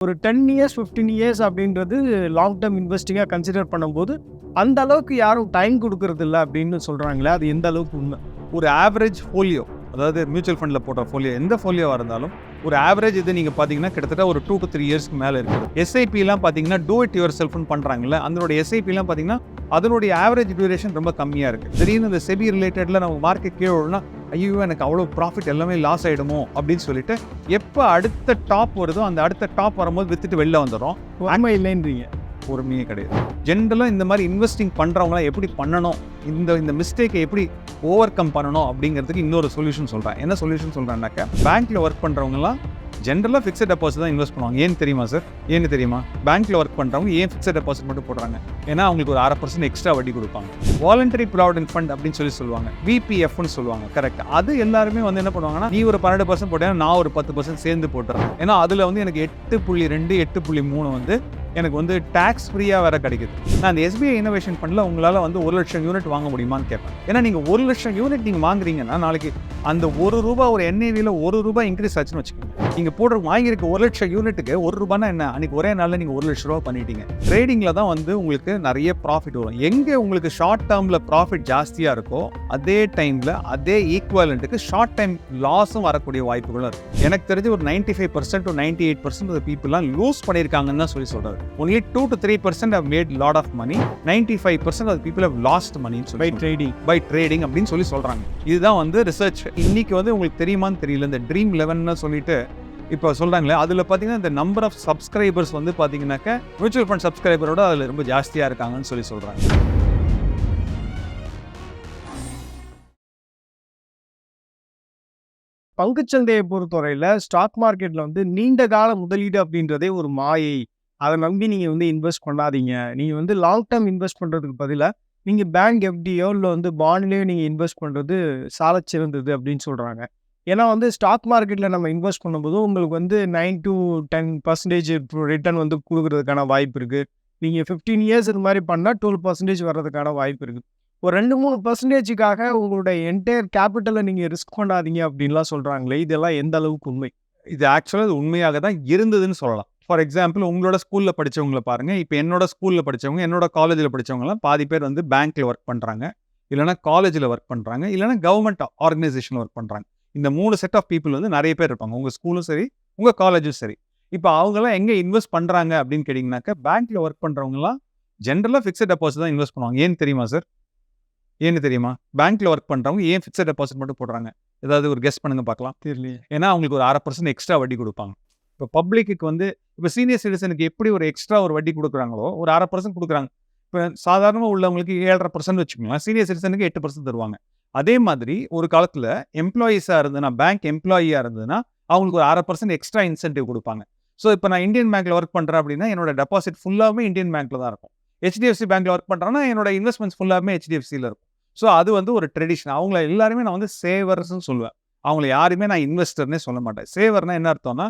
ஒரு ten years fifteen years அப்படின்றது long term இன்வெஸ்டிங்காக கன்சிடர் பண்ணும்போது அந்த அளவுக்கு யாரும் டைம் கொடுக்கறது இல்லை அப்படின்னு சொல்கிறாங்களே அது எந்த அளவுக்கு உண்மை? ஒரு ஆவரேஜ் ஃபோலியோ அதாவது மியூச்சுவல் ஃபண்டில் போட்ட ஃபோலியோ எந்த ஃபோலியோவாக இருந்தாலும் ஒரு ஆவரேஜ் இது நீங்கள் பார்த்தீங்கன்னா கிட்டத்தட்ட ஒரு டூ டு த்ரீ இயர்ஸ்க்கு மேலே இருக்குது. எஸ்ஐபிலாம் பார்த்தீங்கன்னா டூ இட் யுவர் செல்ஃப்னு பண்ணுறாங்கல்ல அதனோட எஸ்ஐபிலாம் பார்த்தீங்கன்னா அதனுடைய ஆவரேஜ் டியூரேஷன் ரொம்ப கம்மியாக இருக்குது திடீர்னு இந்த செபி ரிலேட்டடில் நம்ம மார்க்கெட் கீழே விழுனா ஐயோ எனக்கு அவ்வளோ ப்ராஃபிட் எல்லாமே லாஸ் ஆகிடுமோ அப்படின்னு சொல்லிட்டு எப்போ அடுத்த டாப் வருதோ அந்த அடுத்த டாப் வரும்போது வித்துட்டு வெளில வந்துடும் உண்மை இல்லைன்றீங்க. பொறுமையே கிடையாது. ஜென்ரலாக இந்த மாதிரி இன்வெஸ்டிங் பண்ணுறவங்களாம் எப்படி பண்ணணும்? இந்த இந்த மிஸ்டேக்கை எப்படி ஓவர் கம் பண்ணணும்? அப்படிங்கிறதுக்கு இன்னொரு சொல்யூஷன் சொல்கிறேன் என்ன சொல்யூஷன் சொல்கிறேன்னாக்கா பேங்க்கில் ஒர்க் பண்ணுறவங்கலாம் ஜென்ரலாக ஃபிக்ஸட் டெபாசிட் தான் இன்வெஸ்ட் பண்ணுவாங்க. ஏன் தெரியுமா சார் ஏன்னு தெரியுமா? பேங்க்கில் ஒர்க் பண்ணுறவங்க ஏன் ஃபிக்ஸட் டெபாசிட் மட்டும் போடுறாங்க? ஏன்னா அவங்களுக்கு ஒரு அரை பர்சன்ட் எக்ஸ்ட்ரா வட்டி கொடுப்பாங்க. வாலண்டரி ப்ராவிடன்ட் ஃபண்ட் அப்படின்னு சொல்லி சொல்லுவாங்க. விபிஎஃப்னு சொல்லுவாங்க கரெக்ட் அது எல்லாருமே வந்து என்ன பண்ணுவாங்கன்னா நீ ஒரு பன்னெண்டு பர்சன்ட் போட்டேன் நான் ஒரு பத்து பர்சன்ட் சேர்ந்து போட்டுறேன். ஏன்னா அதில் வந்து எனக்கு எட்டு புள்ளி ரெண்டு எட்டு புள்ளி மூணு வந்து எனக்கு வந்து டேக்ஸ் ஃப்ரீயாக வேறு கிடைக்குது. நான் அந்த எஸ்பிஐ இனோவேஷன் ஃபண்டில் உங்களால் வந்து ஒரு லட்சம் யூனிட் வாங்க முடியுமான்னு கேட்பேன். ஏன்னா நீங்கள் ஒரு லட்சம் யூனிட் நீங்கள் வாங்குறீங்கன்னா நாளைக்கு அந்த ஒரு ரூபா ஒரு என்ஏவியில் ஒரு ரூபா இன்க்ரீஸ் ஆச்சுன்னு வச்சுக்கோங்க. நீங்கள் போடுற வாங்கியிருக்க ஒரு லட்சம் யூனிட்டுக்கு ஒரு ரூபானா என்ன? அன்றைக்கி ஒரே நாளில் நீங்கள் ஒரு லட்ச ரூபா பண்ணிட்டீங்க. ட்ரேடிங்கில் தான் வந்து உங்களுக்கு நிறைய ப்ராஃபிட் வரும். எங்கே உங்களுக்கு ஷார்ட் டேர்மில் ப்ராஃபிட் ஜாஸ்தியாக இருக்கோ அதே டைமில் அதே ஈக்குவலண்ட்டுக்கு ஷார்ட் டைம் லாஸும் வரக்கூடிய வாய்ப்புகளும் இருக்குது எனக்கு தெரிஞ்சு ஒரு ninety five percent to ninety eight percent பீப்புளெலாம் lose பண்ணியிருக்காங்கன்னு தான் சொல்லி சொல்கிறாரு only two to three percent have made lot of money ninety five percent of people have lost மணின்னு பை ட்ரேடிங் பை ட்ரேடிங் அப்படின்னு சொல்லி சொல்கிறாங்க இதுதான் வந்து ரிசர்ச் இன்னைக்கு வந்து உங்களுக்கு தெரியுமான்னு தெரியல. இந்த ட்ரீம் லெவன்னு சொல்லிட்டு இப்போ சொல்கிறாங்களே அதில் பார்த்தீங்கன்னா இந்த நம்பர் ஆஃப் சப்ஸ்கிரைபர்ஸ் வந்து பார்த்தீங்கன்னாக்க மியூச்சுவல் ஃபண்ட் சப்ஸ்கிரைபரோட அதில் ரொம்ப ஜாஸ்தியாக இருக்காங்கன்னு சொல்லி சொல்கிறாங்க பங்குச்சந்தையை பொறுத்தவரையில் ஸ்டாக் மார்க்கெட்டில் வந்து நீண்ட கால முதலீடு அப்படின்றதே ஒரு மாயை. அதை நம்பி நீங்கள் வந்து இன்வெஸ்ட் பண்ணாதீங்க. நீங்கள் வந்து லாங் டேர்ம் இன்வெஸ்ட் பண்ணுறதுக்கு பதிலாக நீங்கள் பேங்க் எஃப்டியோ இல்லை வந்து பாண்ட்லேயோ நீங்கள் இன்வெஸ்ட் பண்ணுறது சால சிறந்தது அப்படின்னு சொல்கிறாங்க ஏன்னா வந்து ஸ்டாக் மார்க்கெட்டில் நம்ம இன்வெஸ்ட் பண்ணும்போது உங்களுக்கு வந்து nine to ten percentage return வந்து கொடுக்குறதுக்கான வாய்ப்பு இருக்குது நீங்கள் ஃபிஃப்டீன் இயர்ஸ் இது மாதிரி பண்ணால் டுவெல் பர்சன்டேஜ் வர்றதுக்கான வாய்ப்பு இருக்குது ஒரு ரெண்டு மூணு பர்சன்டேஜுக்காக உங்களுடைய என்டையர் கேபிட்டலை நீங்கள் ரிஸ்க் பண்ணாதீங்க அப்படின்லாம் சொல்கிறாங்களே இதெல்லாம் எந்த அளவுக்கு உண்மை? இது ஆக்சுவலாக இது உண்மையாக தான் இருந்ததுன்னு சொல்லலாம். ஃபார் எக்ஸாம்பிள் உங்களோட ஸ்கூலில் படிச்சவங்கள பாருங்க. இப்போ என்னோட ஸ்கூலில் படிச்சவங்க என்னோட காலேஜில் படிச்சவங்கலாம் பாதி பேர் வந்து பேங்க்கில் ஒர்க் பண்ணுறாங்க இல்லைனா காலேஜில் ஒர்க் பண்ணுறாங்க இல்லைனா கவர்மெண்ட் ஆர்கனைசேஷனில் ஒர்க் பண்ணுறாங்க இந்த மூணு செட் ஆஃப் பீப்புள் வந்து நிறைய பேர் இருப்பாங்க. உங்கள் ஸ்கூலும் சரி உங்கள் காலேஜும் சரி. இப்போ அவங்கெல்லாம் எங்கே இன்வெஸ்ட் பண்ணுறாங்க அப்படின்னு கேட்டிங்கனாக்கா பேங்க்கில் ஒர்க் பண்ணுறவங்கலாம் ஜென்ரலாக ஃபிக்ஸட் டெபாசிட் தான் இன்வெஸ்ட் பண்ணுவாங்க. ஏன்னு தெரியுமா சார் ஏன்னு தெரியுமா? பேங்க்கில் ஒர்க் பண்ணுறவங்க ஏன் ஃபிக்ஸட் டெபாசிட் மட்டும் போடுறாங்க? ஏதாவது ஒரு கெஸ்ட் பண்ணுங்க பார்க்கலாம். தெரியலையே. ஏன்னா அவங்களுக்கு ஒரு அரை பர்சன்ட் எக்ஸ்ட்ரா வட்டி கொடுப்பாங்க. இப்போ பப்ளிக்கு வந்து இப்போ சீனியர் சிட்டிசனுக்கு எப்படி ஒரு எக்ஸ்ட்ரா ஒரு வட்டி கொடுக்குறாங்களோ ஒரு அரை பர்சன்ட் கொடுக்குறாங்க. இப்போ சாதாரணமாக உள்ளவங்களுக்கு ஏழரை பர்சன்ட் வச்சுக்கோங்களேன் சீனியர் சிட்டிசனுக்கு எட்டு பர்சன்ட் தருவாங்க. அதே மாதிரி ஒரு காலத்தில் எம்ப்ளாயீஸாக இருந்ததுன்னா பேங்க் எம்ப்ளாயியாக இருந்ததுன்னா அவங்களுக்கு ஒரு அரை பர்சன்ட் எக்ஸ்ட்ரா இன்சென்டிவ் கொடுப்பாங்க. ஸோ இப்போ நான் இந்தியன் பேங்க்கில் ஒர்க் பண்ணுறேன் அப்படின்னா என்னோட டெபாசிட் ஃபுல்லாகவே இந்தியன் பேங்க்கில் தான் இருக்கும். ஹெச்டிஎஃப்சி பேங்க்கில் ஒர்க் பண்ணுறேன்னா என்னோட இன்வெஸ்ட்மெண்ட்ஸ் ஃபுல்லாகவே ஹெச்டிஎஃப்சியில் இருக்கும். ஸோ அது வந்து ஒரு ட்ரெடிஷன் அவங்கள எல்லாருமே நான் வந்து சேவர்ஸ்ன்னு சொல்லுவேன். அவங்கள யாருமே நான் இன்வெஸ்டர்னே சொல்ல மாட்டேன். சேவர்னா என்ன அர்த்தம்னா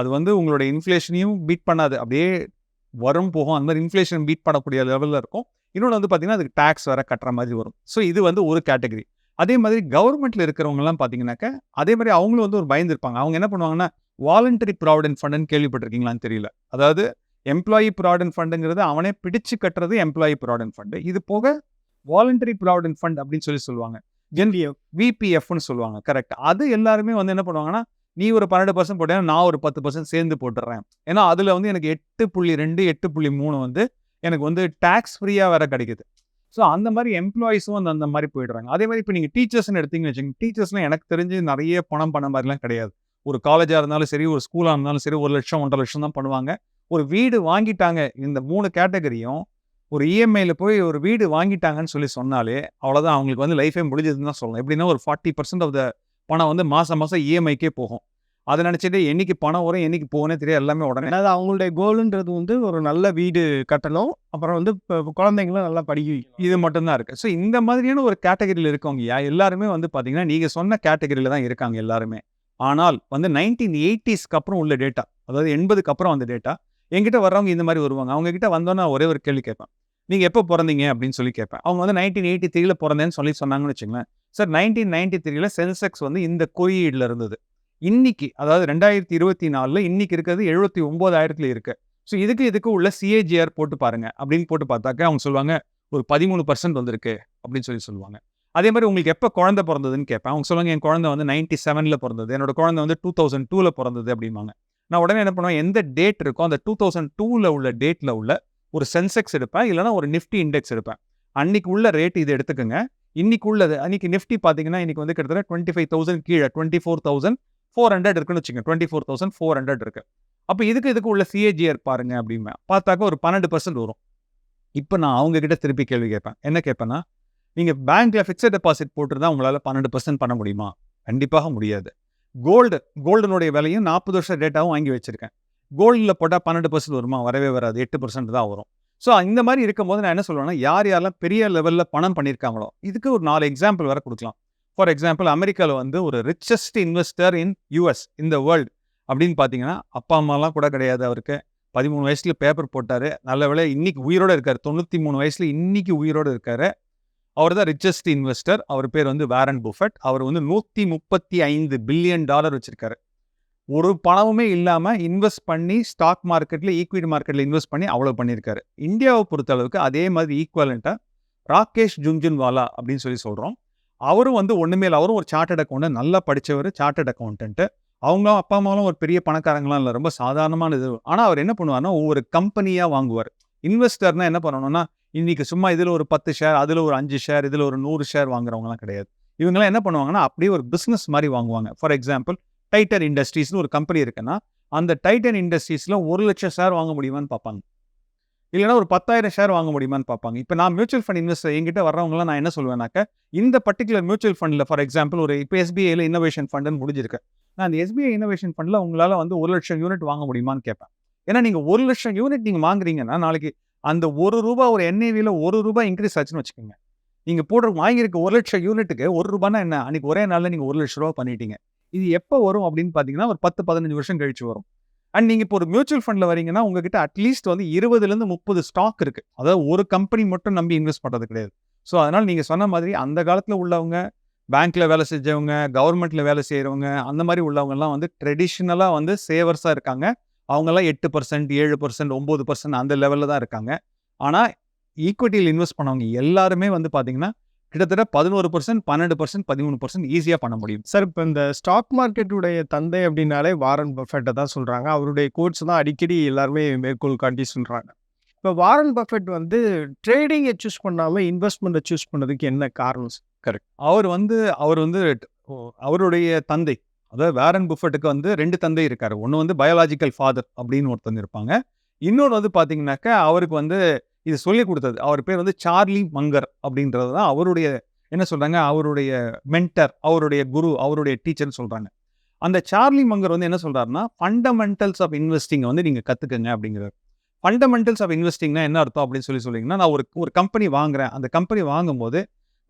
அது வந்து உங்களோட இன்ஃப்ளேஷனையும் பீட் பண்ணாது. அப்படியே வரும் போகும். அந்த மாதிரி இன்ஃப்ளேஷன் பீட் பண்ணக்கூடிய லெவலில் இருக்கும். இன்னொன்று வந்து பார்த்தீங்கன்னா அதுக்கு டேக்ஸ் வேற கட்டுற மாதிரி வரும். ஸோ இது வந்து ஒரு கேட்டகரி அதே மாதிரி கவர்மெண்ட்டில் இருக்கிறவங்கலாம் பார்த்தீங்கன்னாக்கா அதே மாதிரி அவங்களும் வந்து ஒரு பயந்து இருப்பாங்க அவங்க என்ன பண்ணுவாங்கன்னா வாலண்டரி ப்ராவிடன்ட் ஃபண்டுன்னு கேள்விப்பட்டிருக்கீங்களான்னு தெரியல. அதாவது எம்ப்ளாயி ப்ராவிடன்ட் ஃபண்டுங்கிறது அவனே பிடிச்சு கட்டுறது எம்ப்ளாயி ப்ராவிடன்ட் ஃபண்டு இது போக வாலண்டரி ப்ராவிடன்ட் ஃபண்ட் அப்படின்னு சொல்லி சொல்லுவாங்க. விபிஎஃப்னு சொல்லுவாங்க. கரெக்ட் அது எல்லாருமே வந்து என்ன பண்ணுவாங்கன்னா நீ ஒரு பன்னெண்டு பர்சன்ட் போட்டேன்னா நான் ஒரு பத்து பர்சன்ட் சேர்ந்து போட்டுடுறேன் ஏன்னா அதில் வந்து எனக்கு எட்டு புள்ளி ரெண்டு எட்டு புள்ளி மூணு வந்து எனக்கு வந்து டேக்ஸ் ஃப்ரீயாக வேற கிடைக்குது. ஸோ அந்த மாதிரி எம்ப்ளாயிஸும் அந்த அந்த மாதிரி போயிடுறாங்க. அதே மாதிரி இப்போ நீங்கள் டீச்சர்ஸ்னு எடுத்தீங்கன்னு வச்சுக்கோங்க. டீச்சர்ஸ்லாம் எனக்கு தெரிஞ்சு நிறைய பணம் பண்ண மாதிரிலாம் கிடையாது. ஒரு காலேஜாக இருந்தாலும் சரி ஒரு ஸ்கூலாக இருந்தாலும் சரி ஒரு லட்சம் ஒன்றரை லட்சம் தான் பண்ணுவாங்க. ஒரு வீடு வாங்கிட்டாங்க இந்த மூணு கேட்டகரியும் ஒரு இஎம்ஐயில் போய் ஒரு வீடு வாங்கிட்டாங்கன்னு சொல்லி சொன்னாலே அவ்வளோதான் அவங்களுக்கு வந்து லைஃபே முடிஞ்சதுன்னு தான் சொல்லலாம் எப்படின்னா ஒரு ஃபார்ட்டி பர்சன்ட் ஆஃப் த பணம் வந்து மாதம் மாதம் இஎம்ஐக்கே போகும். அதை நினச்சிட்டு என்னைக்கு பணம் வரும் என்னைக்கு போகனே தெரியாது எல்லாமே உடனே. அதாவது அவங்களுடைய கோலுன்றது வந்து ஒரு நல்ல வீடு கட்டணும். அப்புறம் வந்து இப்போ குழந்தைங்களும் நல்லா படிக்க இது மட்டும்தான் இருக்கு. ஸோ இந்த மாதிரியான ஒரு கேட்டகரியில் இருக்கவங்க யா எல்லாருமே வந்து பார்த்தீங்கன்னா நீங்கள் சொன்ன கேட்டகரியில் தான் இருக்காங்க எல்லாருமே. ஆனால் வந்து நைன்டீன் எயிட்டிஸ்க்கு அப்புறம் உள்ள டேட்டா அதாவது எண்பதுக்கு அப்புறம் அந்த டேட்டா என்கிட்ட வர்றவங்க இந்த மாதிரி வருவாங்க. அவங்க கிட்ட வந்தோன்னா ஒரே ஒரு கேள்வி கேட்பேன். நீங்கள் எப்போ பிறந்தீங்க? அப்படின்னு சொல்லி கேட்பேன். அவங்க வந்து நைன்டீன் எயிட்டி த்ரீல பிறந்தேன்னு சொல்லி சொன்னாங்கன்னு வச்சுங்களேன் சார் நைன்டீன் நைன்டி த்ரீல சென்செக்ஸ் வந்து இந்த குறியீடில் இருந்தது. இன்னைக்கு அதாவது ரெண்டாயிரத்தி இருபத்தி நாலில் இன்னைக்கு இருக்கிறது எழுபத்தி ஒம்போதாயிரத்துல இருக்கு. ஸோ இதுக்கு இதுக்கு உள்ள சிஏஜிஆர் போட்டு பாருங்க. அப்படின்னு போட்டு பார்த்தாக்க அவங்க சொல்லுவாங்க ஒரு பதிமூணு பர்சன்ட் வந்திருக்கு. அப்படின்னு சொல்லி சொல்லுவாங்க. அதே மாதிரி உங்களுக்கு எப்போ குழந்தை பிறந்ததுன்னு கேட்பேன். அவங்க சொல்லுவாங்க என் குழந்தை வந்து நைன்டி செவனில் பிறந்தது. என்னோட குழந்தை வந்து டூ தௌசண்ட் டூவில் பிறந்தது. அப்படிம்பாங்க. நான் உடனே என்ன பண்ணுவேன் எந்த டேட் இருக்கோ அந்த டூ தௌசண்ட் டூவில் உள்ள டேட்டில் உள்ள ஒரு சென்செக்ஸ் எடுப்பேன் இல்லைனா ஒரு நிஃப்டி இண்டெக்ஸ் எடுப்பேன். அன்னைக்கு உள்ள ரேட் இது எடுத்துக்கோங்க. இன்னைக்கு உள்ளது அன்னைக்கு நிஃப்டி பார்த்தீங்கன்னா இன்னைக்கு வந்து கிட்டத்தட்ட டுவெண்ட்டி ஃபைவ் தௌசண்ட் கீழே twenty four thousand four hundred இருக்குன்னு வச்சுக்கோங்க. Twenty four thousand four hundred இருக்கு. அப்போ இதுக்கு இதுக்கு உள்ள சிஏஜிஆர் பாருங்க அப்படிமே பார்த்தாக்க ஒரு பன்னெண்டு பர்சன்ட் வரும். இப்போ நான் அவங்க கிட்ட திருப்பி கேள்வி கேட்பேன். என்ன கேட்பேன்னா நீங்கள் பேங்க்கில் ஃபிக்ஸட் டெபாசிட் போட்டுருந்தா உங்களால் பன்னெண்டு பர்சன்ட் பண்ண முடியுமா? கண்டிப்பாக முடியாது. கோல்டு கோல்டனுடைய விலையும் நாற்பது வருஷம் டேட்டாவும் வாங்கி வச்சிருக்கேன். கோல்டில் போட்டால் பன்னெண்டு பர்சன்ட் வருமா? வரவே வராது. எட்டு பர்சன்ட் தான் வரும். ஸோ இந்த மாதிரி இருக்கும்போது நான் என்ன சொல்லுவேன்னா யார் யாரெல்லாம் பெரிய லெவலில் பணம் பண்ணியிருக்காங்களோ இதுக்கு ஒரு நாலு எக்ஸாம்பிள் வர கொடுக்கலாம். ஃபார் எக்ஸாம்பிள் அமெரிக்காவில் வந்து ஒரு ரிச்சஸ்ட் இன்வெஸ்டர் இன் யூஎஸ் இந்த வேர்ல்டு அப்படின்னு பார்த்தீங்கன்னா அப்பா அம்மாலாம் கூட கிடையாது அவருக்கு. பதிமூணு வயசுல பேப்பர் போட்டார். நல்ல வேலை இன்னைக்கு உயிரோடு இருக்கார். தொண்ணூற்றி மூணு வயசுல இன்னைக்கு உயிரோடு இருக்காரு. அவர் தான் ரிச்சஸ்ட் இன்வெஸ்டர் அவர் பேர் வந்து வேரன் புஃபட் அவர் வந்து நூற்றி முப்பத்தி ஐந்து பில்லியன் டாலர் வச்சிருக்காரு. ஒரு பணமுமே இல்லாமல் இன்வெஸ்ட் பண்ணி ஸ்டாக் மார்க்கெட்டில் ஈக்விட்டி மார்க்கெட்டில் இன்வெஸ்ட் பண்ணி அவ்வளோ பண்ணியிருக்காரு. இந்தியாவை பொறுத்த அளவுக்கு அதே மாதிரி ஈக்குவலண்ட்டாக ராகேஷ் ஜுன்ஜுன்வாலா அப்படின்னு சொல்லி சொல்கிறோம் அவரும் வந்து ஒன்றுமே இல்லை. அவரும் ஒரு சார்ட்டட் அக்கௌண்ட்டு நல்லா படித்தவர் சார்ட்டட் அக்கௌண்டன்ட்டு அவங்களும் அப்பா அம்மாவும் ஒரு பெரிய பணக்காரங்களாம் இல்லை. ரொம்ப சாதாரணமான இது. ஆனால் அவர் என்ன பண்ணுவார்னா ஒவ்வொரு கம்பெனியாக வாங்குவார். இன்வெஸ்டர்னா என்ன பண்ணணும்னா இன்னைக்கு சும்மா இதில் ஒரு பத்து ஷேர் அதில் ஒரு அஞ்சு ஷேர் இதில் ஒரு நூறு ஷேர் வாங்குறவங்கலாம் கிடையாது. இவங்கெல்லாம் என்ன பண்ணுவாங்கன்னா அப்படியே ஒரு பிஸ்னஸ் மாதிரி வாங்குவாங்க. ஃபார் எக்ஸாம்பிள் டைட்டன் இண்டஸ்ட்ரீஸ்னு ஒரு கம்பெனி இருக்குன்னா அந்த டைட்டன் இண்டஸ்ட்ரீஸில் ஒரு லட்சம் ஷேர் வாங்க முடியுமான்னு பார்ப்பாங்க. இல்லைன்னா ஒரு பத்தாயிரம் ஷேர் வாங்க முடியுமான்னு பார்ப்பாங்க. இப்போ நான் மியூச்சுவல் ஃபண்ட் இன்வெஸ்டர் எங்கிட்ட வர்றவங்களாம் நான் என்ன சொல்லுவேன்னாக்க இந்த பர்டிகுலர் மியூச்சுவல் ஃபண்டில் ஃபார் எக்ஸாம்பிள் ஒரு இப்போ எஸ்பிஐயில் இன்னோவேஷன் ஃபண்டுன்னு முடிஞ்சிருக்கு. நான் அந்த எஸ்பிஐ இன்னோவேஷன் ஃபண்டில் உங்களால் வந்து ஒரு லட்சம் யூனிட் வாங்க முடியுமான்னு கேட்பேன். ஏன்னா நீங்கள் ஒரு லட்சம் யூனிட் நீங்கள் வாங்குறீங்கன்னா நாளைக்கு அந்த ஒரு ரூபா ஒரு என்ஏவியில் ஒரு ரூபாய் இன்க்ரீஸ் ஆச்சுன்னு வச்சுக்கோங்க. நீங்கள் போடுற வாங்கியிருக்க ஒரு லட்சம் யூனிட்டுக்கு ஒரு ரூபானா என்ன? அன்னைக்கு ஒரே நாளில் நீங்கள் ஒரு லட்ச ரூபா பண்ணிட்டீங்க. இது எப்போ வரும் அப்படின்னு பார்த்தீங்கன்னா ஒரு பத்து பதினஞ்சு வருஷம் கழிச்சு வரும். அண்ட் நீங்கள் இப்போ ஒரு மியூச்சுவல் ஃபண்டில் வரீங்கன்னா உங்ககிட்ட அட்லீஸ்ட் வந்து இருபதுலேருந்து முப்பது ஸ்டாக் இருக்குது அதாவது ஒரு கம்பெனி மட்டும் நம்பி இன்வெஸ்ட் பண்ணுறது கிடையாது. ஸோ அதனால் நீங்கள் சொன்ன மாதிரி அந்த காலத்தில் உள்ளவங்க பேங்க்கில் வேலை செஞ்சவங்க கவர்மெண்ட்டில் வேலை செய்கிறவங்க அந்த மாதிரி உள்ளவங்கலாம் வந்து ட்ரெடிஷ்னலாக வந்து சேவர்ஸாக இருக்காங்க. அவங்கெல்லாம் எட்டு பர்சன்ட் ஏழு பர்சன்ட் ஒம்பது பர்சன்ட் அந்த லெவலில் தான் இருக்காங்க. ஆனால் ஈக்விட்டியில் இன்வெஸ்ட் பண்ணவங்க எல்லாருமே வந்து பார்த்தீங்கன்னா கிட்டத்தட்ட பதினோரு பர்சன்ட் பன்னெண்டு பர்சன்ட் பதிமூணு பர்சன்ட் ஈஸியாக பண்ண முடியும். சார் இப்போ இந்த ஸ்டாக் மார்க்கெட்டுடைய தந்தை அப்படின்னாலே வாரன் பஃபெட்டை தான் சொல்கிறாங்க அவருடைய கோட்ஸ் தான் அடிக்கடி எல்லாருமே மேற்கோள் காட்டி சொல்கிறாங்க இப்போ வாரன் பஃபெட் வந்து ட்ரேடிங்கை சூஸ் பண்ணாமல் இன்வெஸ்ட்மெண்ட்டை சூஸ் பண்ணதுக்கு என்ன காரணம் கரெக்ட் அவர் வந்து அவர் வந்து அவருடைய தந்தை அதாவது வேரன் புஃபட்டுக்கு வந்து ரெண்டு தந்தை இருக்காரு. ஒன்று வந்து பயாலாஜிக்கல் ஃபாதர் அப்படின்னு ஒருத்தங்க இருப்பாங்க. இன்னொன்று வந்து பார்த்தீங்கன்னாக்கா அவருக்கு வந்து இது சொல்லி கொடுத்தது. அவர் பேர் வந்து சார்லி மங்கர் அப்படின்றது தான் அவருடைய என்ன சொல்றாங்க அவருடைய மென்டர் அவருடைய குரு அவருடைய டீச்சர்னு சொல்கிறாங்க அந்த சார்லி மங்கர் வந்து என்ன சொல்றாருன்னா ஃபண்டமெண்டல்ஸ் ஆஃப் இன்வெஸ்டிங்கை வந்து நீங்கள் கற்றுக்குங்க அப்படிங்கிறார். ஃபண்டமெண்டல்ஸ் ஆஃப் இன்வெஸ்டிங்னா என்ன அர்த்தம்? அப்படின்னு சொல்லி சொல்லிங்கன்னா நான் ஒரு ஒரு கம்பெனி வாங்குறேன். அந்த கம்பெனி வாங்கும்போது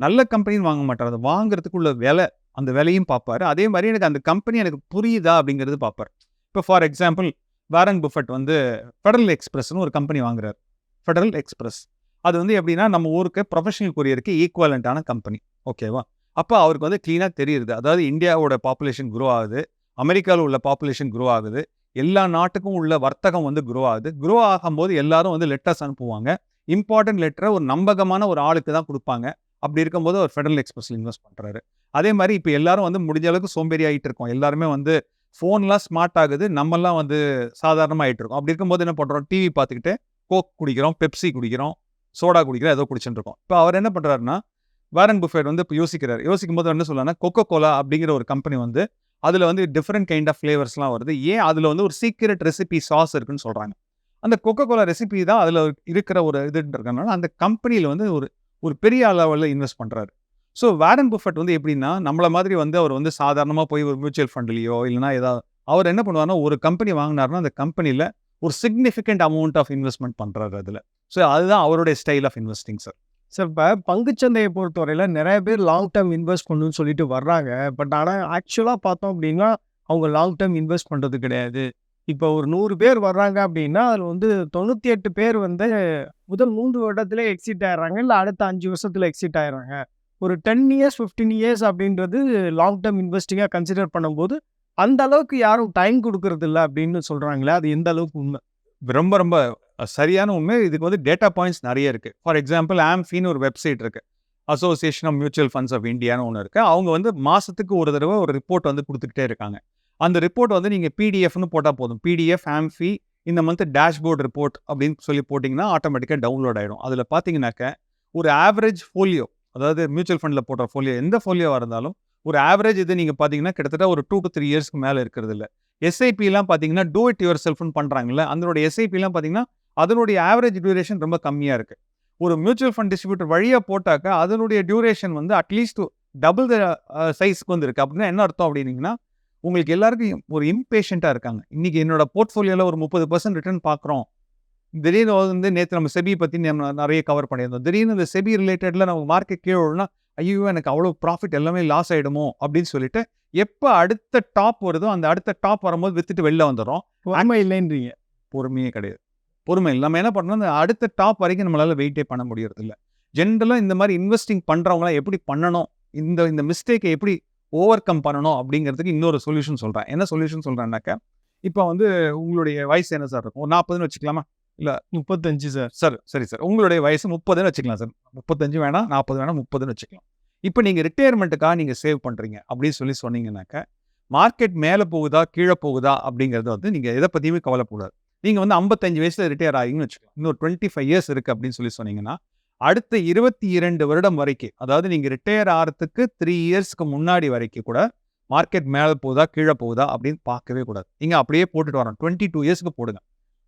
நல்ல கம்பெனின்னு வாங்க மாட்டார். அது வாங்குறதுக்குள்ள விலை அந்த விலையும் பார்ப்பாரு. அதே மாதிரி எனக்கு அந்த கம்பெனி எனக்கு புரியுதா அப்படிங்கிறது பார்ப்பார். இப்போ ஃபார் எக்ஸாம்பிள் வேரன் புஃபட் வந்து ஃபெடரல் எக்ஸ்பிரஸ்னு ஒரு கம்பெனி வாங்குறாரு. ஃபெடரல் எக்ஸ்பிரஸ் அது வந்து எப்படின்னா நம்ம ஊருக்கு ப்ரொஃபஷனல் கொரியருக்கு ஈக்குவலண்ட்டான கம்பெனி ஓகேவா அப்போ அவருக்கு வந்து க்ளீனாக தெரியுது. அதாவது இந்தியாவோட பாப்புலேஷன் குரோ ஆகுது. அமெரிக்காவில் உள்ள பாப்புலேஷன் குரோ ஆகுது. எல்லா நாட்டுக்கும் உள்ள வர்த்தகம் வந்து குரோ ஆகுது. க்ரோ ஆகும்போது எல்லாரும் வந்து லெட்டர்ஸ் அனுப்புவாங்க. இம்பார்ட்டன்ட் லெட்டரை ஒரு நம்பகமான ஒரு ஆளுக்கு தான் கொடுப்பாங்க. அப்படி இருக்கும்போது அவர் ஃபெடரல் எக்ஸ்பிரஸில் இன்வெஸ்ட் பண்ணுறாரு அதே மாதிரி இப்போ எல்லாரும் வந்து முடிஞ்ச அளவுக்கு சோம்பேறி ஆகிட்டு இருக்கோம். எல்லாருமே வந்து ஃபோன்லாம் ஸ்மார்ட் ஆகுது. நம்மலாம் வந்து சாதாரணமாக ஆகிட்டு இருக்கோம். அப்படி இருக்கும்போது என்ன பண்ணுறோம் டிவி பார்த்துக்கிட்டு கோக் குடிக்கிறோம் பெப்சி குடிக்கிறோம் சோடா குடிக்கிறோம் ஏதோ குடிச்சுட்டு இருக்கோம். இப்போ அவர் என்ன பண்ணுறாருன்னா வேரன் புஃபேட் வந்து இப்போ யோசிக்கிறார். யோசிக்கும் போது என்ன சொல்லலாம்னா கொக்கோ கோலா அப்படிங்கிற ஒரு கம்பெனி வந்து அதில் வந்து டிஃப்ரெண்ட் கைண்ட் ஆஃப் ஃப்ளேவர்ஸ்லாம் வருது. ஏன் அதில் வந்து ஒரு சீக்ரெட் ரெசிபி சாஸ் இருக்குன்னு சொல்கிறாங்க அந்த கொக்கோ கோலா ரெசிபி தான் அதில் இருக்கிற ஒரு இதுன்னு இருக்கனால அந்த கம்பெனியில் வந்து ஒரு ஒரு பெரிய அளவில் இன்வெஸ்ட் பண்ணுறாரு ஸோ வேரன் புஃபட் வந்து எப்படின்னா நம்மளை மாதிரி வந்து அவர் வந்து சாதாரணமாக போய் ஒரு மியூச்சுவல் ஃபண்ட்லேயோ இல்லைனா ஏதாவது அவர் என்ன பண்ணுவார்னா ஒரு கம்பெனி வாங்கினாருன்னா அந்த கம்பெனியில் ஒரு சிக்னிஃபிகண்ட் அமௌண்ட் ஆஃப் இன்வெஸ்ட்மெண்ட் பண்ணுறாரு அதில். ஸோ அதுதான் அவருடைய style of investing sir sir இப்போ பங்குச்சந்தையை பொறுத்தவரையில் நிறைய பேர் லாங் டேர்ம் இன்வெஸ்ட் பண்ணணும்னு சொல்லிட்டு வர்றாங்க. பட் ஆனால் ஆக்சுவலாக பார்த்தோம் அப்படின்னா அவங்க லாங் டேர்ம் இன்வெஸ்ட் பண்ணுறது கிடையாது. இப்போ ஒரு நூறு பேர் வர்றாங்க அப்படின்னா அதில் வந்து தொண்ணூற்றி எட்டு பேர் வந்து முதல் மூன்று வருடத்துல எக்ஸிட் ஆயிடுறாங்க. இல்லை அடுத்த அஞ்சு வருஷத்தில் எக்ஸிட் ஆயிடுறாங்க. ஒரு டென் இயர்ஸ் ஃபிஃப்டீன் இயர்ஸ் அப்படின்றது லாங் டேர்ம் இன்வெஸ்டிங்காக கன்சிடர் பண்ணும்போது அந்த அளவுக்கு யாரும் டைம் கொடுக்கறது இல்லை அப்படின்னு சொல்கிறாங்களே அது எந்த அளவுக்கு உண்மை? ரொம்ப ரொம்ப சரியான உண்மை. இதுக்கு வந்து டேட்டா பாயிண்ட்ஸ் நிறைய இருக்குது ஃபார் எக்ஸாம்பிள் ஆம்ஃபின்னு ஒரு வெப்சைட் இருக்குது association of mutual funds of இந்தியான்னு ஒன்று இருக்குது அவங்க வந்து மாதத்துக்கு ஒரு தடவை ஒரு ரிப்போர்ட் வந்து கொடுத்துக்கிட்டே இருக்காங்க. அந்த ரிப்போர்ட் வந்து நீங்கள் பிடிஎஃப்ன்னு போட்டால் போதும். பிடிஎஃப், ஆம்ஃபி இந்த மந்த் டேஷ்போர்ட் ரிப்போர்ட் அப்படின்னு சொல்லி போட்டிங்கன்னா ஆட்டோமேட்டிக்காக டவுன்லோட் ஆயிடும். அதில் பார்த்தீங்கன்னாக்க, ஒரு ஆவரேஜ் ஃபோலியோ அதாவது மியூச்சுவல் ஃபண்டில் போடுற ஃபோலியோ எந்த ஃபோலியோவாக இருந்தாலும், ஒரு ஆவரேஜ் இது நீங்கள் பார்த்தீங்கன்னா, கிட்டத்தட்ட ஒரு டூ டூ த்ரீ இயர்ஸ்க்கு மேலே இருக்கிறது இல்லை எஸ்ஐபிலாம் பார்த்தீங்கன்னா, டூ இட் யுவர் செல்ஃப்னு பண்ணுறாங்கல்ல அதனுடைய எஸ்ஐபிலாம் பார்த்தீங்கன்னா, அதனுடைய ஆவரேஜ் டியூரேஷன் ரொம்ப கம்மியாக இருக்குது ஒரு மியூச்சுவல் ஃபண்ட் டிஸ்ட்ரிபியூட்டர் வழியாக போட்டாக்க, அதனுடைய டியூரேஷன் வந்து அட்லீஸ்ட் டபுள் த சைஸ்க்கு வந்துருக்கு அப்படின்னா என்ன அர்த்தம் அப்படின்னீங்கன்னா, உங்களுக்கு எல்லாருக்கும் ஒரு இம்பேஷண்ட்டாக இருக்காங்க. இன்னைக்கு என்னோட போர்ட்ஃபோலியோல ஒரு 30% ரிட்டர்ன் பார்க்குறோம். திடீர்னு வந்து நேற்று நம்ம செபி பற்றி நம்ம நிறைய கவர் பண்ணியிருந்தோம். திடீர்னு இந்த செபி ரிலேட்டடில் நம்ம மார்க்கெட் கீழ ஐய்யயோ! எனக்கு அவ்வளோ ப்ராஃபிட் எல்லாமே லாஸ் ஆயிடுமோ! அப்படின்னு சொல்லிட்டு, எப்ப அடுத்த டாப் வருதோ, அந்த அடுத்த டாப் வரும்போது வித்துட்டு வெளில வந்துர்றோம். பொறுமை இல்லைன்றீங்க. பொறுமையே கிடையாது. பொறுமை இல்ல. நம்ம என்ன பண்றோம், அந்த அடுத்த டாப் வரைக்கும் நம்மளால வெயிட்டே பண்ண முடியறதில்ல. ஜென்ரலா இந்த மாரி இன்வெஸ்டிங் பண்றவங்கலாம் எப்படி பண்ணணும்? இந்த இந்த மிஸ்டேக்க எப்படி ஓவர் கம் பண்ணணும்? அப்படிங்கிறதுக்கு இன்னொரு சொல்யூஷன் சொல்றேன். என்ன சொல்யூஷன் சொல்றேன்னாக்க, இப்ப வந்து உங்களுடைய வயசு என்ன சார் இருக்கும்? ஒரு 40ன்னு வச்சுக்கலாமா? இல்லை முப்பத்தஞ்சு சார். சார் சரி சார். உங்களுடைய வயசு 30ன்னு வச்சுக்கலாம் சார். 35 வேணாம், 40 வேணாம், 30ன்னு வச்சுக்கலாம். இப்போ நீங்கள் ரிட்டையர்மெண்ட்டுக்காக நீங்கள் சேவ் பண்ணுறீங்க அப்படின்னு சொல்லி சொன்னீங்கன்னாக்க, மார்க்கெட் மேலே போகுதா, கீழே போகுதா அப்படிங்கிறத வந்து நீங்கள் எதை பற்றியுமே கவலைப்படாது நீங்கள் வந்து ஐம்பத்தஞ்சு வயசில் ரிட்டயர் ஆகிங்கன்னு வச்சுக்கலாம். இன்னொரு 25 இயர்ஸ் இருக்குது அப்படின்னு சொல்லி சொன்னீங்கன்னா, அடுத்த 22 வருடம் வரைக்கும், அதாவது நீங்கள் ரிட்டையர் ஆகிறதுக்கு த்ரீ இயர்ஸ்க்கு முன்னாடி வரைக்கும் கூட, மார்க்கெட் மேலே போகுதா, கீழே போகுதா அப்படின்னு பார்க்கவே கூடாது. நீங்கள் அப்படியே போட்டுட்டு வரோம் டுவெண்ட்டி டூ இயர்ஸ்க்கு போடுங்க.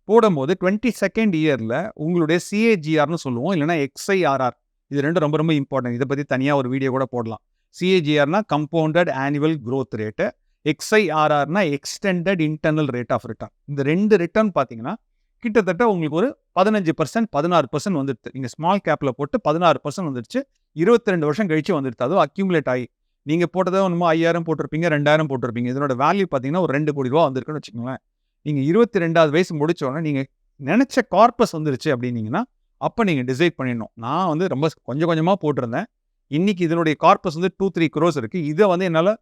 போடும்போது டுவெண்ட்டி செகண்ட் இயரில் உங்களுடைய சிஏஜிஆர்னு சொல்லுவோம். இல்லைனா எக்ஸ்ஐஆர்ஆர். இது ரெண்டும் ரொம்ப ரொம்ப இம்பார்ட்டன்ட். இதை பற்றி தனியாக ஒரு வீடியோ கூட போடலாம். சிஏஜிஆர்னா compounded annual growth rate எக்ஸ்ஐஆர்ஆர்னா extended internal rate of return. இந்த ரெண்டு ரிட்டர்ன் பார்த்தீங்கன்னா, கிட்டத்தட்ட உங்களுக்கு ஒரு 15% 16% வந்துடுது. நீங்கள் ஸ்மால் கேப்பில் போட்டு பதினாறு பர்சன்ட் வந்துடுச்சு இருபத்தி ரெண்டு வருஷம் கழிச்சு வந்துடுது. அதுவும் அக்யூமுலேட் ஆகி நீங்கள் போட்டதை ஒன்றுமோ ஐயாயிரம் போட்டிருப்பீங்க, 2000 போட்டிருப்பீங்க. இதனோட வேல்யூ பார்த்தீங்கன்னா, ஒரு ரெண்டு கோடி ரூபா வந்திருக்குன்னு வச்சுக்கோங்களேன். நீங்கள் இருபத்தி ரெண்டாவது வயசு முடித்தோடனே உடனே நினச்ச கார்பஸ் வந்துருச்சு அப்படின்னீங்கன்னா, அப்போ நீங்கள் டிசைட் பண்ணிடணும். நான் வந்து ரொம்ப கொஞ்சம் கொஞ்சமாக போட்டிருந்தேன். இன்னைக்கு இதனுடைய கார்பஸ் வந்து டூ த்ரீ க்ரோஸ் இருக்குது இதை வந்து என்னால்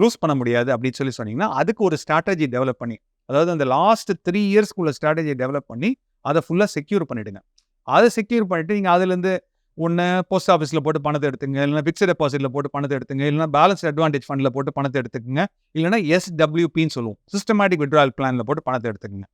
லூஸ் பண்ண முடியாது அப்படின்னு சொல்லி சொன்னீங்கன்னா, அதுக்கு ஒரு ஸ்ட்ராட்டஜி டெவலப் பண்ணி, அதாவது அந்த லாஸ்ட் த்ரீ இயர்ஸ்க்குள்ள ஸ்ட்ராட்டஜி டெவலப் பண்ணி, அதை ஃபுல்லாக செக்யூர் பண்ணிவிடுங்க அதை செக்யூர் பண்ணிவிட்டு நீங்கள் அதுலேருந்து ஒன்று போஸ்ட் ஆஃபீஸில் போட்டு பணத்தை எடுத்துங்க. இல்லைனா பிக்ஸ்ட் டெபாசிட்ல போட்டு பணத்தை எடுத்துங்க. இல்லைனா பேலன்ஸ் அட்வான்டேஜ் ஃபண்ட்ல போட்டு பணத்தை எடுத்துக்கங்க. இல்லைனா எஸ்டபிள்யூபின்னு சொல்லுவோம். சிஸ்டமேட்டிக் விட்ரால் பிளான்ல போட்டு பணத்தை எடுத்துக்கங்க.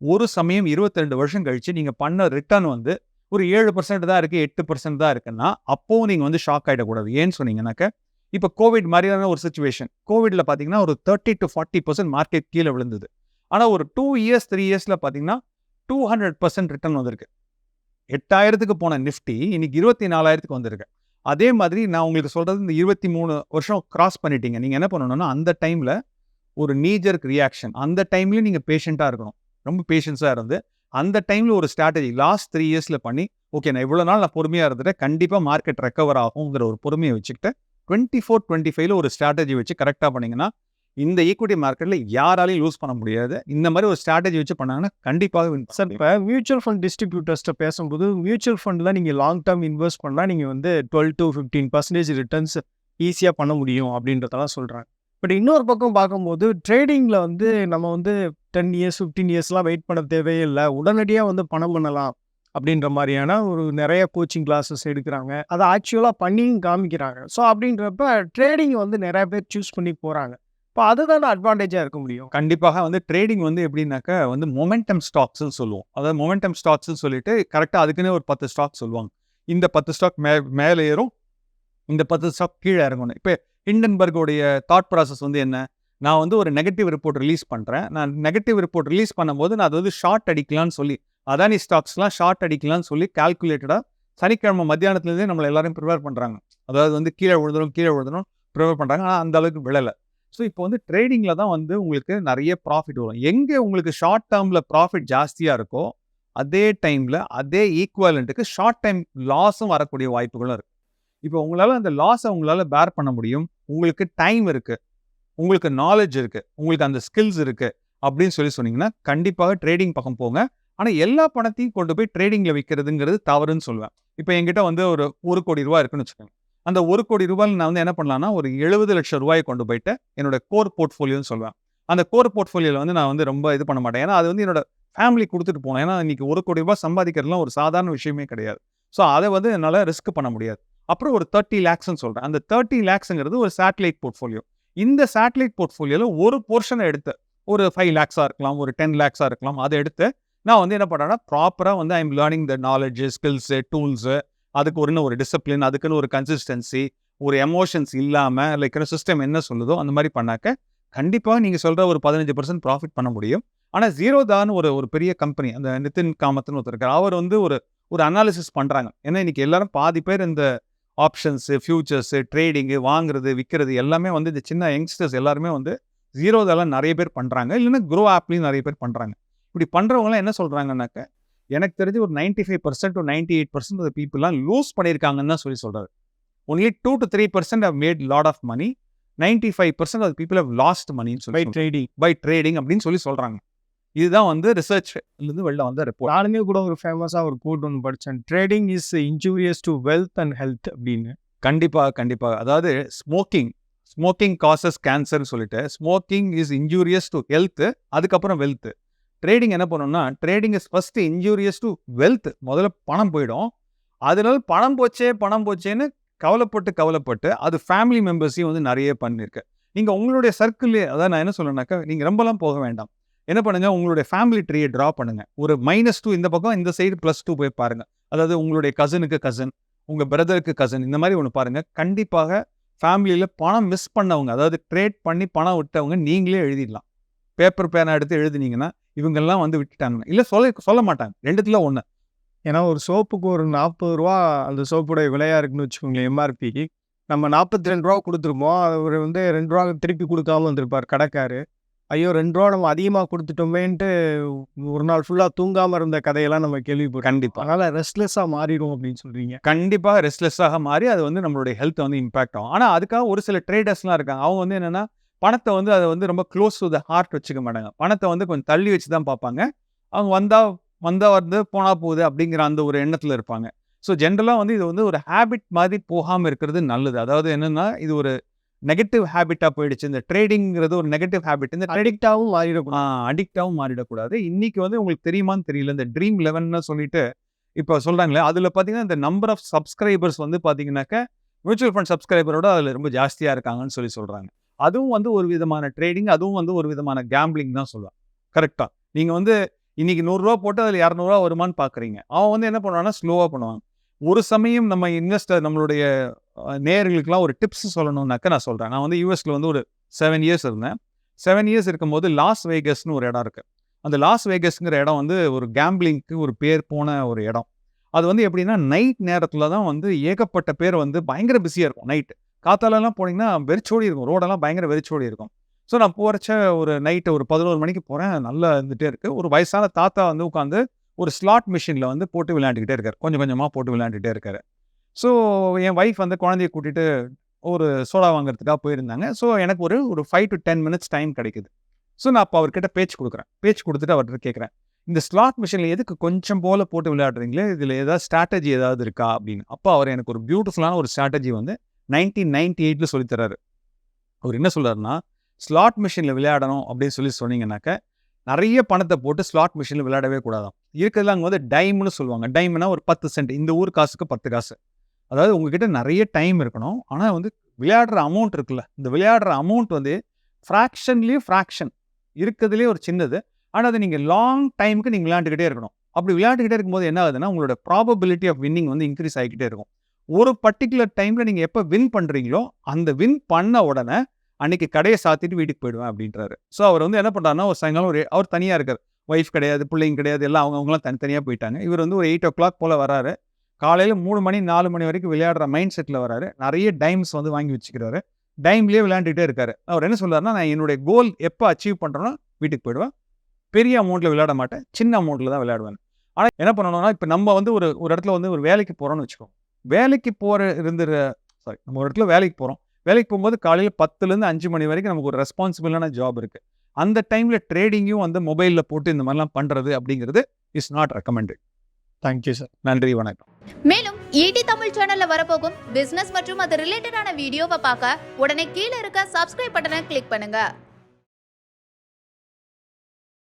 ஒரு சமயம் 22 வருஷம் கழிச்சு நீங்க பண்ண ரிட்டர்ன் வந்து ஒரு ஏழு பர்சன்ட் தான் இருக்கு, எட்டு பர்சன்ட் தான் இருக்குன்னா, அப்போவும் நீங்க வந்து ஷாக் ஆயிடக்கூடாது. ஏன்னு சொன்னீங்கன்னாக்க, இப்போ கோவிட் மாதிரியான ஒரு சுச்சுவேஷன் கோவிட்ல பார்த்தீங்கன்னா, ஒரு 30-40% மார்க்கெட் கீழே விழுந்தது. ஆனா ஒரு டூ இயர்ஸ், த்ரீ இயர்ஸ்ல பார்த்தீங்கன்னா, 200% ரிட்டர்ன் வந்திருக்கு. 8000க்கு போன நிஃப்டி இன்னைக்கு 24,000க்கு வந்திருக்கு. அதே மாதிரி நான் உங்களுக்கு சொல்றது இந்த 23 வருஷம் கிராஸ் பண்ணிட்டீங்க. நீங்க என்ன பண்ணணும்னா, அந்த டைம்ல ஒரு நீஜர்க் ரியாக்ஷன். அந்த டைம்லேயும் நீங்க பேஷண்ட்டா இருக்கணும். ரொம்ப பேஷன்ஸா இருந்து, அந்த டைம்ல ஒரு ஸ்ட்ராட்டஜி லாஸ்ட் த்ரீ இயர்ஸ்ல பண்ணி, ஓகே நான் இவ்வளோ நாள் நான் பொறுமையா இருந்துட்டேன். கண்டிப்பா மார்க்கெட் ரெக்கவர் ஆகுங்கிற ஒரு பொறுமையை வச்சுக்கிட்டு, 24, 25ல ஒரு ஸ்ட்ராட்டஜி வச்சு கரெக்டாக பண்ணீங்கன்னா, இந்த ஈக்விட்டி மார்க்கெட்ல யாராலயும் லூஸ் பண்ண முடியாது. இந்த மாரி ஒரு ஸ்ட்ராட்டஜி வச்சு பண்ணாங்கன்னா, கண்டிப்பாக வின் சார். இப்ப மியூச்சுவல் ஃபண்ட் டிஸ்ட்ரிபியூட்டர்ஸ்ட்ட பேசும்போது, மியூச்சுவல் ஃபண்ட்ல நீங்க லாங் டெர்ம் இன்வெஸ்ட் பண்ணா, நீங்க வந்து 12-15% ரிட்டர்ன்ஸ் ஈஸியா பண்ண முடியும் அப்படின்றதெல்லாம் சொல்றாங்க. பட் இன்னொரு பக்கம் பார்க்கும்போது, ட்ரேடிங்ல வந்து நம்ம வந்து 10 இயர்ஸ், 15 இயர்ஸ்லாம் வெயிட் பண்ண தேவையே இல்ல. உடனடியா வந்து பணம் பண்ணலாம் அப்படின்ற மாரியான ஒரு நெறைய கோச்சிங் கிளாஸஸ் எடுக்குறாங்க. அத ஆக்சுவலா பண்ணியும் காமிக்கிறாங்க. ஸோ அப்படின்றப்ப ட்ரேடிங் வந்து நெறைய பேர் சூஸ் பண்ணி போறாங்க. இப்போ அதுதான் அட்வான்டேஜாக இருக்க முடியும். கண்டிப்பாக வந்து ட்ரேடிங் வந்து எப்படின்னாக்க, வந்து மொமெண்டம் ஸ்டாக்ஸ்ன்னு சொல்லுவோம். அதாவது மொமெண்டம் ஸ்டாக்ஸ்ன்னு சொல்லிட்டு கரெக்டாக அதுக்குன்னே ஒரு 10 ஸ்டாக் சொல்லுவாங்க. இந்த 10 ஸ்டாக் மே மேலே ஏறும். இந்த 10 ஸ்டாக் கீழே இறங்கணும். இப்போ ஹிண்டன்பர்கோடைய தாட் ப்ராசஸ் வந்து என்ன? நான் வந்து ஒரு நெகட்டிவ் ரிப்போர்ட் ரிலீஸ் பண்ணுறேன் நான் நெகட்டிவ் ரிப்போர்ட் ரிலீஸ் பண்ணும்போது, நான் அது வந்து ஷார்ட் அடிக்கலான்னு சொல்லி, அதானி ஸ்டாக்ஸ்லாம் ஷார்ட் அடிக்கலாம்னு சொல்லி கால்குலேட்டடாக சனிக்கிழமை மத்தியானத்துலேருந்தே நம்மளை எல்லாரும் ப்ரிப்பேர் பண்ணுறாங்க அதாவது வந்து கீழே விழுந்துரும், கீழே விழுந்துரும் ப்ரிப்பேர் பண்ணுறாங்க ஆனால் அந்த அளவுக்கு விழலை ஸோ இப்போ வந்து ட்ரேடிங்ல தான் வந்து உங்களுக்கு நிறைய ப்ராஃபிட் வரும். எங்கே உங்களுக்கு ஷார்ட் டேர்மில் ப்ராஃபிட் ஜாஸ்தியா இருக்கோ, அதே டைம்ல அதே ஈக்குவலண்ட்டுக்கு ஷார்ட் டைம் லாஸும் வரக்கூடிய வாய்ப்புகளும் இருக்கு. இப்போ உங்களால அந்த லாஸ உங்களால பேர் பண்ண முடியும். உங்களுக்கு டைம் இருக்கு. உங்களுக்கு நாலேஜ் இருக்கு. உங்களுக்கு அந்த ஸ்கில்ஸ் இருக்கு. அப்படின்னு சொல்லி சொன்னீங்கன்னா, கண்டிப்பாக ட்ரேடிங் பக்கம் போங்க. ஆனா எல்லா பணத்தையும் கொண்டு போய் ட்ரேடிங்ல விற்கிறதுங்கிறது தவறுன்னு சொல்லுவேன். இப்போ என்கிட்ட வந்து ஒரு ஒரு கோடி ரூபா இருக்குன்னு வச்சுக்கோங்க. அந்த ஒரு கோடி ரூபாயில் நான் வந்து என்ன பண்ணலாம்னா ஒரு எழுபது லட்சம் ரூபாயை கொண்டு போயிட்டு என்னோட கோர் போர்ட்ஃபோலியோன்னு சொல்லுவேன். அந்த கோர் போர்ட்ஃபோலியோவில் வந்து நான் வந்து ரொம்ப இது பண்ண மாட்டேன். ஏன்னா அது வந்து என்னோட ஃபேமிலி கொடுத்துட்டு போனேன் ஏன்னா இன்றைக்கி ஒரு கோடி ரூபாய் சம்பாதிக்கிறதுலாம் ஒரு சாதாரண விஷயமே கிடையாது. ஸோ அதை வந்து என்னால் ரிஸ்க் பண்ண முடியாது. அப்புறம் ஒரு தேர்ட்டி லேக்ஸ்னு சொல்கிறேன் அந்த தேர்ட்டி லேக்ஸுங்கிறது ஒரு சேட்டலைட் போர்ட்ஃபோலியோ இந்த சேட்டலைட் போர்ட்ஃபோலியோவில் ஒரு போர்ஷனை எடுத்து ஒரு ஃபைவ் லேக்ஸாக இருக்கலாம் ஒரு டென் லேக்ஸாக இருக்கலாம் அதை எடுத்து நான் வந்து என்ன பண்ணுறேன்னா ப்ராப்பராக வந்து I'm learning the knowledge skills tools அதுக்கு ஒரு ஒரு டிசிப்ளின் அதுக்குன்னு ஒரு கன்சிஸ்டன்சி ஒரு எமோஷன்ஸ் இல்லாமல் லைக் சிஸ்டம் என்ன சொல்லுதோ அந்த மாதிரி பண்ணாக்க கண்டிப்பாக நீங்கள் சொல்கிற ஒரு பதினஞ்சு பர்சன்ட் ப்ராஃபிட் பண்ண முடியும். ஆனால் ஜீரோதான்னு ஒரு ஒரு பெரிய கம்பெனி அந்த நிதின் காமத்னு ஒருத்தர் இருக்கார். அவர் வந்து ஒரு ஒரு அனாலிசிஸ் பண்ணுறாங்க ஏன்னா இன்றைக்கி எல்லாரும் பாதி பேர் இந்த ஆப்ஷன்ஸு ஃபியூச்சர்ஸு ட்ரேடிங்கு வாங்குறது விற்கிறது எல்லாமே வந்து இந்த சின்ன யங்ஸ்டர்ஸ் எல்லாருமே வந்து ஜீரோதெல்லாம் நிறைய பேர் பண்ணுறாங்க இல்லைன்னா க்ரோ ஆப்லேயும் நிறைய பேர் பண்ணுறாங்க இப்படி பண்ணுறவங்களாம் என்ன சொல்கிறாங்கன்னாக்க எனக்கு தெரிஞ்சு ஒரு நைன்டி ஃபைவ் பர்சன்ட் ஒரு நைன்டி எயிட் பர்சன்ட் ஆஃப் பீப்புளெலாம் லூஸ் பண்ணியிருக்காங்கன்னு தான் சொல்லி சொல்கிறாரு only two to three percent have made lot of money ninety five percent of people have lost மணின்னு பை சொல்லி ட்ரேடிங் பை ட்ரேடிங் அப்படின்னு சொல்லி சொல்கிறாங்க இதுதான் வந்து ரிசர்ச்லேருந்து வெளில வந்த ரிப்போர்ட் நானுமே கூட ஒரு ஃபேமஸாக ஒரு கோட் ஒன்று படித்தேன் trading is injurious to wealth and health அப்படின்னு. கண்டிப்பாக கண்டிப்பாக அதாவது ஸ்மோக்கிங் ஸ்மோக்கிங் காசஸ் கேன்சர்னு சொல்லிட்டு smoking is injurious to health அதுக்கப்புறம் வெல்த் ட்ரேடிங் என்ன பண்ணணும்னா trading is first injurious to wealth முதல்ல பணம் போயிடும். அதனால பணம் போச்சே பணம் போச்சேன்னு கவலைப்பட்டு கவலைப்பட்டு அது ஃபேமிலி மெம்பர்ஸையும் வந்து நிறைய பண்ணிருக்கு நீங்கள் உங்களுடைய சர்க்கிள் அதான் நான் என்ன சொல்லணுனாக்கா நீங்கள் ரொம்பலாம் போக வேண்டாம். என்ன பண்ணுங்க உங்களுடைய ஃபேமிலி ட்ரீயை ட்ரா பண்ணுங்க. ஒரு மைனஸ் டூ இந்த பக்கம் இந்த சைடு ப்ளஸ் டூ போய் பாருங்க. அதாவது உங்களுடைய கசனுக்கு கசன் உங்கள் பிரதருக்கு கசன் இந்த மாதிரி ஒன்று பாருங்க. கண்டிப்பாக ஃபேமிலியில் பணம் மிஸ் பண்ணவங்க அதாவது ட்ரேட் பண்ணி பணம் விட்டவங்க நீங்களே எழுதிடலாம். பேப்பர் பேனா எடுத்து எழுதுனீங்கன்னா இவங்கெல்லாம் வந்து விட்டுட்டாங்க இல்லை சொல்ல சொல்ல மாட்டாங்க. ரெண்டுத்துல ஒன்று ஏன்னா ஒரு சோப்புக்கு ஒரு நாற்பது ரூபா அந்த சோப்புடைய விலையா இருக்குன்னு வச்சுக்கோங்களேன் எம்ஆர்பி நம்ம நாற்பத்தி ரெண்டு ரூபா கொடுத்துருப்போம் அவர் வந்து ரெண்டு ரூபா திருப்பி கொடுக்காம வந்திருப்பார் கடைக்காரு. ஐயோ ரெண்டு ரூபா நம்ம அதிகமாக கொடுத்துட்டோமேன்ட்டு ஒரு நாள் ஃபுல்லாக தூங்காமல் இருந்த கதையெல்லாம் நம்ம கேள்விப்பட்டோம் கண்டிப்பா. அதனால ரெஸ்ட்லெஸ்ஸாக மாறிடும் அப்படின்னு சொல்றீங்க. கண்டிப்பாக ரெஸ்ட்லெஸ்ஸாக மாறி அது வந்து நம்மளுடைய ஹெல்த்தை வந்து இம்பாக்ட் ஆகும். ஆனால் அதுக்காக ஒரு சில ட்ரேடர்ஸ்லாம் இருக்காங்க. அவங்க வந்து என்னன்னா பணத்தை வந்து அதை வந்து ரொம்ப க்ளோஸ் டு த ஹார்ட் வச்சுக்க மாட்டாங்க. பணத்தை வந்து கொஞ்சம் தள்ளி வச்சு தான் பார்ப்பாங்க. அவங்க வந்தா வந்தா வந்து போனா போகுது அப்படிங்கிற அந்த ஒரு எண்ணத்தில் இருப்பாங்க. ஸோ ஜென்ரலாக வந்து இது வந்து ஒரு ஹேபிட் மாதிரி போகாமல் இருக்கிறது நல்லது. அதாவது என்னன்னா இது ஒரு நெகட்டிவ் ஹேபிட்டாக போயிடுச்சு. இந்த ட்ரேடிங்கிறது ஒரு நெகட்டிவ் ஹேபிட் இந்த அடிக்டாகவும் மாறிடக்கூடாது. அடிக்டாகவும் மாறிடக்கூடாது. இன்னைக்கு வந்து உங்களுக்கு தெரியுமான்னு தெரியல. இந்த ட்ரீம் லெவன்னு சொல்லிட்டு இப்போ சொல்றாங்களே அதில் பார்த்தீங்கன்னா இந்த நம்பர் ஆஃப் சப்ஸ்கிரைபர்ஸ் வந்து பார்த்தீங்கன்னாக்க மியூச்சுவல் ஃபண்ட் சப்ஸ்கிரைபரோட அதில் ரொம்ப ஜாஸ்தியாக இருக்காங்கன்னு சொல்லி சொல்கிறாங்க அதுவும் வந்து ஒரு விதமான ட்ரேடிங் அதுவும் வந்து ஒரு விதமான கேம்பிளிங் தான் சொல்லுவேன் கரெக்டாக நீங்கள் வந்து இன்னைக்கு நூறுரூவா போட்டு அதில் இரநூறுவா வருமான்னு பார்க்குறீங்க அவன் வந்து என்ன பண்ணுவான்னா ஸ்லோவாக பண்ணுவாங்க ஒரு சமயம் நம்ம இன்வெஸ்டர் நம்மளுடைய நேர்களுக்கெலாம் ஒரு டிப்ஸ் சொல்லணும்னாக்க நான் சொல்கிறேன் நான் வந்து யூஎஸில் வந்து ஒரு செவன் இயர்ஸ் இருந்தேன். செவன் இயர்ஸ் இருக்கும்போது லாஸ் வேகஸ்னு ஒரு இடம் இருக்குது அந்த லாஸ் வேகஸ்ங்கிற இடம் வந்து ஒரு கேம்பிளிங்க்கு ஒரு பேர் போன ஒரு இடம். அது வந்து எப்படின்னா நைட் நேரத்தில் தான் வந்து ஏகப்பட்ட பேர் வந்து பயங்கர பிஸியாக இருக்கும் நைட்டு காத்தாலலாம் போனீங்கன்னா வெறிச்சோடி இருக்கும். ரோடெல்லாம் பயங்கர வெறிச்சோடி இருக்கும். ஸோ நான் போகிறச்ச ஒரு நைட்டு ஒரு பதினோரு மணிக்கு போகிறேன் நல்லா இருந்துகிட்டே இருக்குது ஒரு வயசான தாத்தா வந்து உட்காந்து ஒரு ஸ்லாட் மிஷினில் வந்து போட்டு விளையாண்டுக்கிட்டே இருக்கார். கொஞ்சம் கொஞ்சமாக போட்டு விளையாண்டுகிட்டே இருக்காரு. ஸோ என் ஒய்ஃப் வந்து குழந்தைய கூட்டிகிட்டு ஒரு சோடா வாங்குறதுக்காக போயிருந்தாங்க. ஸோ எனக்கு ஒரு ஒரு five to ten minutes time கிடைக்குது. ஸோ நான் அப்போ அவர்கிட்ட பேச்சு கொடுக்குறேன். பேச்சு கொடுத்துட்டு அவர்கிட்ட கேட்குறேன் இந்த ஸ்லாட் மிஷினில் எதுக்கு கொஞ்சம் போல் போட்டு விளையாடுறீங்களே? இதில் ஏதாவது ஸ்ட்ராட்டஜி ஏதாவது இருக்கா? அப்படின்னு. அப்போ அவர் எனக்கு ஒரு பியூட்டிஃபுல்லான ஒரு ஸ்ட்ராட்டஜி வந்து நைன்டீன் நைன்டி எயிட்டில் சொல்லித்தராரு அவர் என்ன சொல்கிறாருன்னா ஸ்லாட் மிஷினில் விளையாடணும் அப்படின்னு சொல்லி சொன்னீங்கன்னாக்க நிறைய பணத்தை போட்டு ஸ்லாட் மிஷினில் விளையாடவே கூடாதான் இருக்கிறதுல அங்கே வந்து டைம்னு சொல்லுவாங்க. டைம்னா ஒரு பத்து சென்ட். இந்த ஊர் காசுக்கு பத்து காசு. அதாவது உங்ககிட்ட நிறைய டைம் இருக்கணும். ஆனால் வந்து விளையாடுற அமௌண்ட் இருக்குல்ல இந்த விளையாடுற அமௌண்ட் வந்து ஃப்ராக்ஷன்லேயும் ஃப்ராக்ஷன். இருக்கிறதுலே ஒரு சின்னது. ஆனால் அதை நீங்கள் லாங் டைமுக்கு நீங்கள் விளையாண்டுக்கிட்டே இருக்கணும். அப்படி விளையாண்டுக்கிட்டே இருக்கும்போது என்ன ஆகுதுன்னா உங்களோட ப்ராபபிலிட்டி ஆஃப் வின்னிங் வந்து இன்க்ரீஸ் ஆகிக்கிட்டே இருக்கும். ஒரு பர்டிகுலர் டைமில் நீங்கள் எப்போ வின் பண்ணுறீங்களோ அந்த வின் பண்ண உடனே அன்னைக்கு கடையை சாத்திட்டு வீட்டுக்கு போயிடுவேன் அப்படின்றாரு. ஸோ அவர் வந்து என்ன பண்ணுறாருன்னா ஒரு சாயங்காலம் ஒரு அவர் தனியாக இருக்கார். ஒய்ஃப் கிடையாது பிள்ளைங்க கிடையாது எல்லாம் அவங்க அவங்களாம் தனித்தனியாக போயிட்டாங்க. இவர் வந்து ஒரு எயிட் ஓ கிளாக் போல் வராரு. காலையில் மூணு மணி நாலு மணி வரைக்கும் விளையாடுற மைண்ட் செட்டில் வராரு. நிறைய டைம்ஸ் வந்து வாங்கி வச்சுக்கிறாரு. டைம்லேயே விளையாண்டுகிட்டே இருக்காரு. அவர் என்ன சொல்றாருன்னா நான் என்னுடைய கோல் எப்போ அச்சீவ் பண்ணுறேன்னா வீட்டுக்கு போயிடுவேன். பெரிய அமௌண்ட்டில் விளையாட மாட்டேன். சின்ன அமௌண்ட்டில் தான் விளையாடுவேன். ஆனால் என்ன பண்ணணும்னா இப்போ நம்ம வந்து ஒரு ஒரு இடத்துல வந்து ஒரு வேலைக்கு போகிறோம்னு வச்சுக்கோங்க. வேலைக்கு போகிற இருந்துற சாரி நம்ம ஒரு இடத்துல வேலைக்கு போகிறோம் வேலைக்கு போகும்போது காலையில் பத்துலேருந்து அஞ்சு மணி வரைக்கும் நமக்கு ஒரு ரெஸ்பான்சிபிளான ஜாப் இருக்குது அந்த டைமில் ட்ரேடிங்கும் வந்து மொபைலில் போட்டு இந்த மாதிரிலாம் பண்ணுறது அப்படிங்கிறது is not recommended thank you sir நன்றி வணக்கம். மேலும் ஈடி தமிழ் சேனல்ல வரப்போகும் பிசினஸ் மற்றும் அது ரிலேட்டடான வீடியோவை பார்க்க உடனே கீழே இருக்க சப்ஸ்கிரைப் பட்டனை கிளிக் பண்ணுங்க.